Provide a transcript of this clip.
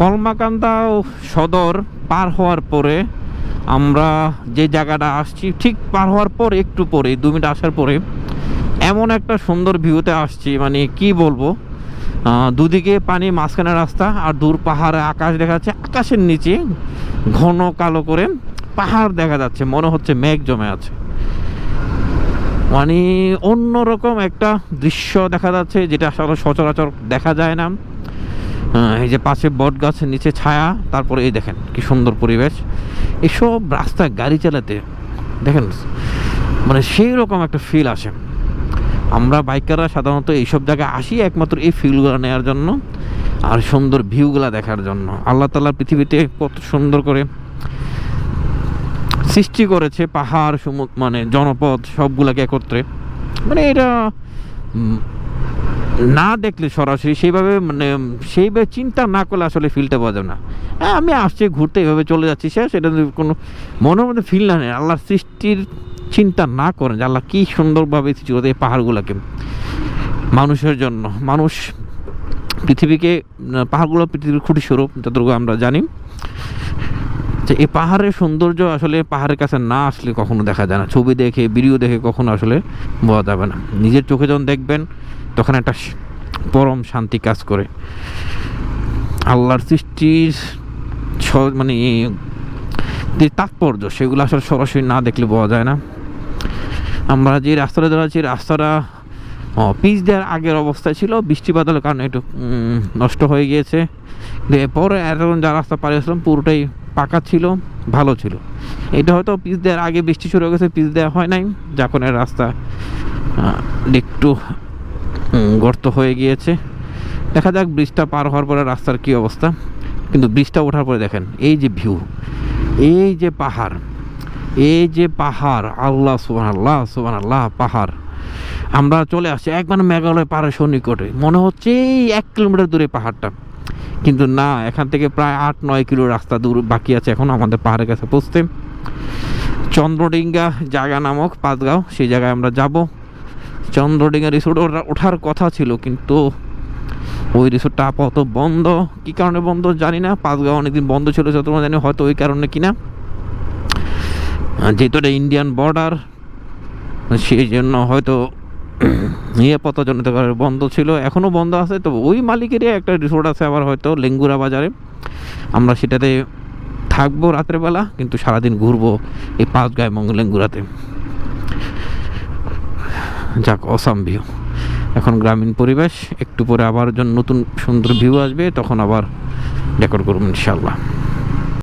কলমাকান্দা সদর পার হওয়ার পরে আমরা যে জায়গাটা আসছি, ঠিক পার হওয়ার পর একটু পরে, দু মিনিট আসার পরে, এমন একটা সুন্দর ভিউতে আসছি মানে কি বলব? দুদিকে পানি, মাঝখানে রাস্তা আর দূর পাহাড়ে আকাশ দেখা যাচ্ছে, আকাশের নিচে ঘন কালো করে পাহাড় দেখা যাচ্ছে, মনে হচ্ছে মেঘ জমে আছে। মানে অন্যরকম একটা দৃশ্য দেখা যাচ্ছে, যেটা আসলে সচরাচর দেখা যায় না। এই যে পাশে বট গাছের নিচে ছায়া, তারপরে এই দেখেন কি সুন্দর পরিবেশ। এসব রাস্তায় গাড়ি চালাতে, দেখেন মানে সেই রকম একটা ফিল আসে। আমরা বাইকাররা সাধারণত এইসব জায়গায় আসি একমাত্র এই ফিলগুলো নেওয়ার জন্য, আর সুন্দর ভিউগুলো দেখার জন্য। আল্লাহ তালা পৃথিবীতে কত সুন্দর করে সৃষ্টি করেছে, পাহাড়, সমুদ্র মানে জনপদ সবগুলাকে একত্রে। মানে এটা না দেখলে সরাসরি সেইভাবে মানে সেইভাবে চিন্তা না করলে আসলে ফিলটা পাওয়া যাবে না। হ্যাঁ আমি আসছি, ঘুরতে এভাবে চলে যাচ্ছি শেষ সেটা কোনো মনের মধ্যে ফিল না নেই, আল্লাহর সৃষ্টির চিন্তা না করেন যে আল্লাহ কী সুন্দরভাবে সৃষ্টি করেছে এই পাহাড়গুলোকে। মানুষের জন্য, মানুষ পৃথিবীকে পাহাড়গুলো পৃথিবীর খুঁটি স্বরূপ যতটুকু আমরা জানি। যে এই পাহাড়ের সৌন্দর্য আসলে পাহাড়ের কাছে না আসলে কখনো দেখা যায় না। ছবি দেখে ভিডিও দেখে কখনো আসলে বোঝা যাবে না। নিজের চোখে যখন দেখবেন, তখন একটা পরম শান্তি কাজ করে। আল্লাহর সৃষ্টির মানে যে তাৎপর্য, সেগুলো আসলে সরাসরি না দেখলে বোঝা যায় না। আমরা যে রাস্তাটা ধরেছি রাস্তাটা পিচ দেওয়ার আগের অবস্থায় ছিল। বৃষ্টি বাদলের কারণে একটু নষ্ট হয়ে গিয়েছে। দিয়ে পরে এতক্ষণ যা রাস্তা পাড়িয়েছিলাম পুরোটাই পাকা ছিল, ভালো ছিল। এটা হয়তো পিচ দেওয়ার আগে বৃষ্টি শুরু হয়ে গেছে পিচ দেওয়া হয় নাই এর রাস্তা একটু গর্ত হয়ে গিয়েছে। দেখা যাক ব্রিজটা পার হওয়ার পরে রাস্তার কী অবস্থা। কিন্তু ব্রিজটা ওঠার পরে দেখেন, এই যে ভিউ, এই যে পাহাড়, এই যে পাহাড়, আল্লাহ সুবান আল্লাহ সুবান আল্লাহ পাহাড়। আমরা চলে আসছি একবার মেঘালয় পাহাড়ের সন্নিকটে। মনে হচ্ছে এই এক কিলোমিটার দূরে পাহাড়টা। কিন্তু না, এখান থেকে প্রায় আট, নয় কিলো রাস্তা দূর বাকি আছে এখন আমাদের পাহাড়ের কাছে পৌঁছতে। চন্দ্রডিঙ্গা জায়গা নামক পাঁচগাঁও, সেই জায়গায় আমরা যাব। চন্দ্রডিঙ্গা রিসোর্ট ওঠার কথা ছিল, কিন্তু ওই রিসোর্টটা আপাতত বন্ধ। কী কারণে বন্ধ জানি না, পাঁচগাঁও অনেকদিন বন্ধ ছিল যতক্ষণ জানি হয়তো ওই কারণে কিনা। যেহেতু এটা ইন্ডিয়ান বর্ডার সেই জন্য হয়তো নিরাপত্তাজনিত কারণে বন্ধ ছিল এখনও বন্ধ আছে তো ওই মালিকেরই একটা রিসোর্ট আছে আবার হয়তো লেঙ্গুরা বাজারে। আমরা সেটাতে থাকব রাত্রেবেলা, কিন্তু সারাদিন ঘুরবো এই পাঁচ গায়ে এবং লেঙ্গুরাতে। যাক, অসাম ভিউ এখন গ্রামীণ পরিবেশ, একটু পরে আবার নতুন সুন্দর ভিউ আসবে, তখন আবার রেকর্ড করব ইনশাল্লাহ